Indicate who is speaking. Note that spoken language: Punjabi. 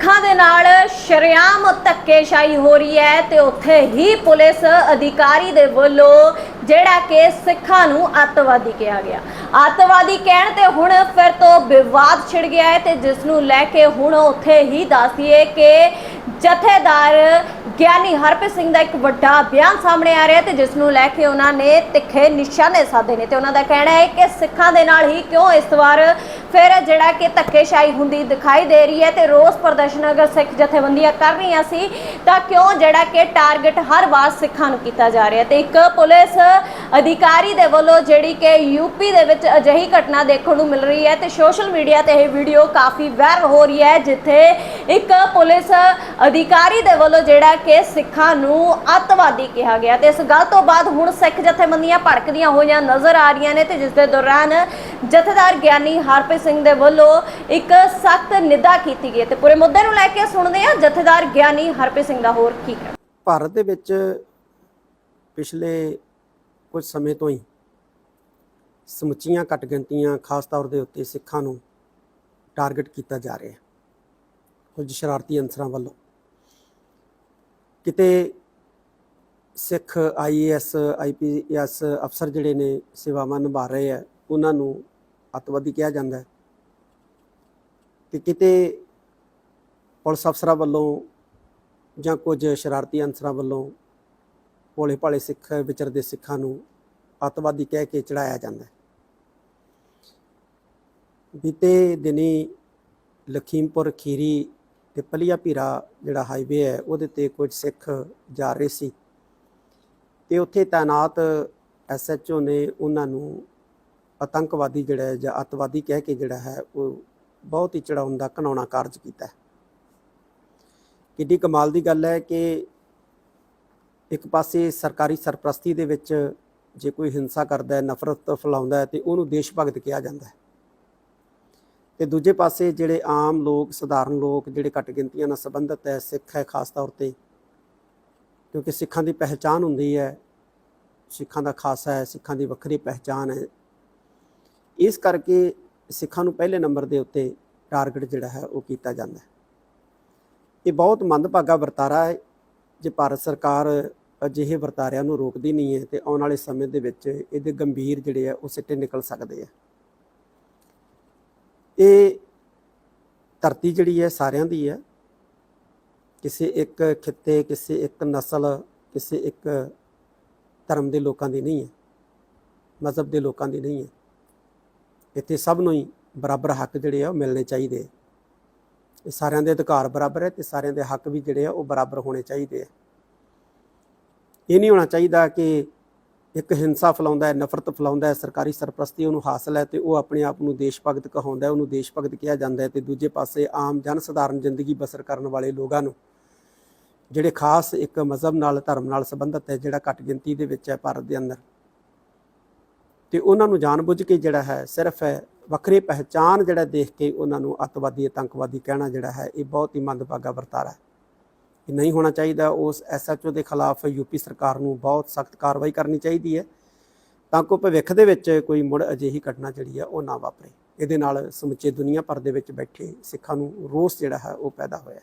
Speaker 1: ਸਿੱਖਾਂ ਦੇ ਨਾਲ ਸ਼ਰੇਆਮ ਧੱਕੇਸ਼ਾਹੀ ਹੋ ਰਹੀ ਹੈ ਤੇ ਉੱਥੇ ਹੀ ਪੁਲਿਸ ਅਧਿਕਾਰੀ ਦੇ ਵੱਲੋਂ ਜਿਹੜਾ ਕਿ ਸਿੱਖਾਂ ਨੂੰ ਅੱਤਵਾਦੀ ਕਿਹਾ ਗਿਆ। ਅੱਤਵਾਦੀ ਕਹਿਣ ਤੇ ਹੁਣ ਫਿਰ ਤੋਂ ਵਿਵਾਦ ਛਿੜ ਗਿਆ ਹੈ ਤੇ ਜਿਸ ਨੂੰ ਲੈ ਕੇ ਹੁਣ ਉੱਥੇ ਹੀ ਦੱਸੀਏ ਕਿ ਜਥੇਦਾਰ ਗਿਆਨੀ ਹਰਪ੍ਰੀਤ ਸਿੰਘ ਦਾ ਇੱਕ ਵੱਡਾ ਬਿਆਨ ਸਾਹਮਣੇ ਆ ਰਿਹਾ ਤੇ ਜਿਸ ਨੂੰ ਲੈ ਕੇ ਉਹਨਾਂ ਨੇ ਤਿੱਖੇ ਨਿਸ਼ਾਨੇ ਸਾਧੇ ਨੇ ਤੇ ਉਹਨਾਂ ਦਾ ਕਹਿਣਾ ਹੈ ਕਿ ਸਿੱਖਾਂ ਦੇ ਨਾਲ ਹੀ ਕਿਉਂ ਇਸ ਵਾਰ ਫਿਰ ਜਿਹੜਾ ਕਿ ਧੱਕੇਸ਼ਾਹੀ ਹੁੰਦੀ ਦਿਖਾਈ ਦੇ ਰਹੀ ਹੈ ਤੇ ਰੋਸ ਪ੍ਰਦਰਸ਼ਨ ਅਗਰ ਸਿੱਖ ਜਥੇਬੰਦੀਆਂ ਕਰ ਰਹੀਆਂ ਸੀ, ਤਾਂ ਕਿਉਂ ਜਿਹੜਾ ਕਿ ਟਾਰਗੇਟ ਹਰ ਵਾਰ ਸਿੱਖਾਂ ਨੂੰ ਕੀਤਾ ਜਾ ਰਿਹਾ ਤੇ ਇੱਕ ਪੁਲਿਸ ਅਧਿਕਾਰੀ ਦੇ ਵੱਲੋਂ ਜਿਹੜੀ ਕਿ ਯੂਪੀ ਦੇ ਵਿੱਚ ਅਜਿਹੀ ਘਟਨਾ ਦੇਖਣ ਨੂੰ ਮਿਲ ਰਹੀ ਹੈ ਤੇ ਸੋਸ਼ਲ ਮੀਡੀਆ ਤੇ ਇਹ ਵੀਡੀਓ ਕਾਫੀ ਵਾਇਰਲ ਹੋ ਰਹੀ ਹੈ, ਜਿੱਥੇ ਇੱਕ ਪੁਲਿਸ ਅਧਿਕਾਰੀ ਦੇ ਵੱਲੋਂ ਜਿਹੜਾ ਕਿ ਸਿੱਖਾਂ ਨੂੰ ਅੱਤਵਾਦੀ ਕਿਹਾ ਗਿਆ ਤੇ ਇਸ ਗੱਲ ਤੋਂ ਬਾਅਦ ਹੁਣ ਸਿੱਖ ਜਥੇਬੰਦੀਆਂ ਭੜਕਦੀਆਂ ਹੋਈਆਂ ਨਜ਼ਰ ਆ ਰਹੀਆਂ ਨੇ ਤੇ ਜਿਸ ਦੇ ਦੌਰਾਨ ਜਥੇਦਾਰ ਗਿਆਨੀ ਹਰਪ੍ਰੀਤ ਸਿੰਘ ਦੇ ਵੱਲੋਂ ਇੱਕ ਸਖਤ ਨਿੰਦਾ ਕੀਤੀ ਗਈ ਹੈ ਤੇ ਪੂਰੇ ਮੁੱਦੇ ਨੂੰ ਲੈ ਕੇ ਸੁਣਦੇ ਹਾਂ ਜਥੇਦਾਰ ਗਿਆਨੀ ਹਰਪ੍ਰੀਤ ਸਿੰਘ ਦਾ ਹੋਰ ਕੀ ਕਹਿਣਾ।
Speaker 2: ਭਾਰਤ ਦੇ ਵਿੱਚ ਪਿਛਲੇ ਕੁਝ ਸਮੇਂ ਤੋਂ ਹੀ ਸਮੁੱਚੀਆਂ ਘੱਟ ਗਿਣਤੀਆਂ ਖਾਸ ਤੌਰ ਦੇ ਉੱਤੇ ਸਿੱਖਾਂ ਨੂੰ ਟਾਰਗੇਟ ਕੀਤਾ ਜਾ ਰਿਹਾ ਹੈ, ਕੁਝ ਸ਼ਰਾਰਤੀ ਅੰਸਰਾਂ ਵੱਲੋਂ। ਕਿਤੇ ਸਿੱਖ ਆਈਏਐਸ ਆਈਪੀਐਸ ਅਫਸਰ ਜਿਹੜੇ ਨੇ ਸੇਵਾਵਾਂ ਨਿਭਾ ਰਹੇ ਆ ਉਹਨਾਂ ਨੂੰ ਅੱਤਵਾਦੀ ਕਿਹਾ ਜਾਂਦਾ ਹੈ ਤੇ ਕਿਤੇ ਪੁਲਿਸ ਅਫਸਰਾਂ ਵੱਲੋਂ ਜਾਂ ਕੁਝ ਸ਼ਰਾਰਤੀ ਅਨਸਰਾਂ ਵੱਲੋਂ ਭੋਲੇ ਭਾਲੇ ਸਿੱਖ, ਵਿਚਰਦੇ ਸਿੱਖਾਂ ਨੂੰ ਅੱਤਵਾਦੀ ਕਹਿ ਕੇ ਚੜਾਇਆ ਜਾਂਦਾ ਹੈ। ਬੀਤੇ ਦਿਨੀ ਲਖੀਮਪੁਰ, ਖੀਰੀ ਤੇ ਪਲੀਆ ਪੀਰਾ ਜਿਹੜਾ ਹਾਈਵੇ ਹੈ, ਉਹਦੇ ਤੇ ਕੁਝ ਸਿੱਖ ਜਾ ਰਹੇ ਸੀ ਤੇ ਉੱਥੇ ਤਾਇਨਾਤ ਐਸਐਚਓ ਨੇ ਉਹਨਾਂ ਨੂੰ ਆਤੰਕਵਾਦੀ ਜਿਹੜਾ ਹੈ ਜਾਂ ਅੱਤਵਾਦੀ ਕਹਿ ਕੇ ਜਿਹੜਾ ਹੈ, ਉਹ ਬਹੁਤ ਹੀ ਚੜਾਉਣ ਦਾ ਘਨਾਉਣਾ ਕਾਰਜ ਕੀਤਾ ਹੈ। ਕਿੱਡੀ ਕਮਾਲ ਦੀ ਗੱਲ ਹੈ ਕਿ ਇੱਕ ਪਾਸੇ ਸਰਕਾਰੀ ਸਰਪ੍ਰਸਤੀ ਦੇ ਵਿੱਚ ਜੇ ਕੋਈ ਹਿੰਸਾ ਕਰਦਾ ਹੈ, ਨਫ਼ਰਤ ਫੈਲਾਉਂਦਾ ਹੈ, ਤੇ ਉਹਨੂੰ ਦੇਸ਼ ਭਗਤ ਕਿਹਾ ਜਾਂਦਾ ਹੈ। ਤੇ ਦੂਜੇ ਪਾਸੇ ਜਿਹੜੇ ਆਮ ਲੋਕ, ਸਧਾਰਨ ਲੋਕ ਜਿਹੜੇ ਘੱਟ ਗਿਣਤੀਆਂ ਨਾਲ ਸੰਬੰਧਿਤ ਹੈ, ਸਿੱਖ ਹੈ ਖਾਸ ਤੌਰ ਤੇ, ਕਿਉਂਕਿ ਸਿੱਖਾਂ ਦੀ ਪਹਿਚਾਨ ਹੁੰਦੀ ਹੈ, ਸਿੱਖਾਂ ਦਾ ਖਾਸਾ ਹੈ, ਸਿੱਖਾਂ ਦੀ ਵੱਖਰੀ ਪਹਿਚਾਨ ਹੈ ਇਸ ਕਰਕੇ ਸਿੱਖਾਂ ਨੂੰ ਪਹਿਲੇ ਨੰਬਰ ਦੇ ਉੱਤੇ ਟਾਰਗੇਟ ਜਿਹੜਾ ਹੈ ਉਹ ਕੀਤਾ ਜਾਂਦਾ ਹੈ। ਇਹ ਬਹੁਤ ਮੰਦਭਾਗਾ ਵਰਤਾਰਾ ਹੈ। ਜੇ ਭਾਰਤ ਸਰਕਾਰ ਅਜਿਹੇ ਵਰਤਾਰਿਆਂ ਨੂੰ ਰੋਕਦੀ ਨਹੀਂ ਹੈ ਤੇ ਆਉਣ ਵਾਲੇ ਸਮੇਂ ਦੇ ਵਿੱਚ ਇਹਦੇ ਗੰਭੀਰ ਜਿਹੜੇ ਆ ਉਹ ਸਿੱਟੇ ਨਿਕਲ ਸਕਦੇ ਆ ਇਹ ਧਰਤੀ ਜਿਹੜੀ ਹੈ ਸਾਰਿਆਂ ਦੀ ਹੈ। ਕਿਸੇ ਇੱਕ ਖਿੱਤੇ, ਕਿਸੇ ਇੱਕ ਨਸਲ, ਕਿਸੇ ਇੱਕ ਧਰਮ ਦੇ ਲੋਕਾਂ ਦੀ ਨਹੀਂ ਹੈ। ਮਜ਼ਹਬ ਦੇ ਲੋਕਾਂ ਦੀ ਨਹੀਂ ਹੈ। ਇੱਥੇ ਸਭ ਨੂੰ ਹੀ ਬਰਾਬਰ ਹੱਕ ਜਿਹੜੇ ਆ ਉਹ ਮਿਲਣੇ ਚਾਹੀਦੇ ਆ। ਇਹ ਸਾਰਿਆਂ ਦੇ ਅਧਿਕਾਰ ਬਰਾਬਰ ਹੈ ਤੇ ਸਾਰਿਆਂ ਦੇ ਹੱਕ ਵੀ ਜਿਹੜੇ ਆ ਉਹ ਬਰਾਬਰ ਹੋਣੇ ਚਾਹੀਦੇ ਆ। ਇਹ ਨਹੀਂ ਹੋਣਾ ਚਾਹੀਦਾ ਕਿ ਇੱਕ ਹਿੰਸਾ ਫੈਲਾਉਂਦਾ ਹੈ, ਨਫ਼ਰਤ ਫੈਲਾਉਂਦਾ ਹੈ, ਸਰਕਾਰੀ ਸਰਪ੍ਰਸਤੀ ਉਹਨੂੰ ਹਾਸਲ ਹੈ ਤੇ ਉਹ ਆਪਣੇ ਆਪ ਨੂੰ ਦੇਸ਼ ਭਗਤ ਕਹਾਉਂਦਾ ਹੈ, ਉਹਨੂੰ ਦੇਸ਼ ਭਗਤ ਕਿਹਾ ਜਾਂਦਾ ਹੈ ਤੇ ਦੂਜੇ ਪਾਸੇ ਆਮ ਜਨ ਸਧਾਰਨ ਜ਼ਿੰਦਗੀ ਬਸਰ ਕਰਨ ਵਾਲੇ ਲੋਕਾਂ ਨੂੰ ਜਿਹੜੇ ਖਾਸ ਇੱਕ ਮਜ਼ਹਬ ਨਾਲ, ਧਰਮ ਨਾਲ ਸੰਬੰਧਿਤ ਹੈ, ਜਿਹੜਾ ਘੱਟ ਗਿਣਤੀ ਦੇ ਵਿੱਚ ਹੈ ਭਾਰਤ ਦੇ ਅੰਦਰ। ਤੇ ਉਹਨਾਂ ਨੂੰ ਜਾਣਬੁੱਝ ਕੇ ਜਿਹੜਾ ਹੈ, ਸਿਰਫ ਹੈ ਵੱਖਰੀ ਪਹਿਚਾਨ ਜਿਹੜਾ ਦੇਖ ਕੇ ਉਹਨਾਂ ਨੂੰ ਅੱਤਵਾਦੀ ਆਤੰਕਵਾਦੀ ਕਹਿਣਾ ਜਿਹੜਾ ਹੈ, ਇਹ ਬਹੁਤ ਹੀ ਮੰਦਭਾਗਾ ਵਰਤਾਰਾ ਹੈ। ਇਹ ਨਹੀਂ ਹੋਣਾ ਚਾਹੀਦਾ, ਉਸ ਐਸਐਚਓ ਦੇ ਖਿਲਾਫ ਯੂਪੀ ਸਰਕਾਰ ਨੂੰ ਬਹੁਤ ਸਖਤ ਕਾਰਵਾਈ ਕਰਨੀ ਚਾਹੀਦੀ ਹੈ। ਤਾਂ ਕਿ ਭਵਿੱਖ ਦੇ ਵਿੱਚ ਕੋਈ ਮੁੜ ਅਜਿਹੀ ਘਟਨਾ ਜਿਹੜੀ ਹੈ, ਉਹ ਨਾ ਵਾਪਰੇ। ਇਹਦੇ ਨਾਲ ਸਮੁੱਚੇ ਦੁਨੀਆ ਭਰ ਦੇ ਵਿੱਚ ਬੈਠੇ ਸਿੱਖਾਂ ਨੂੰ ਰੋਸ ਜਿਹੜਾ ਹੈ, ਉਹ ਪੈਦਾ ਹੋਇਆ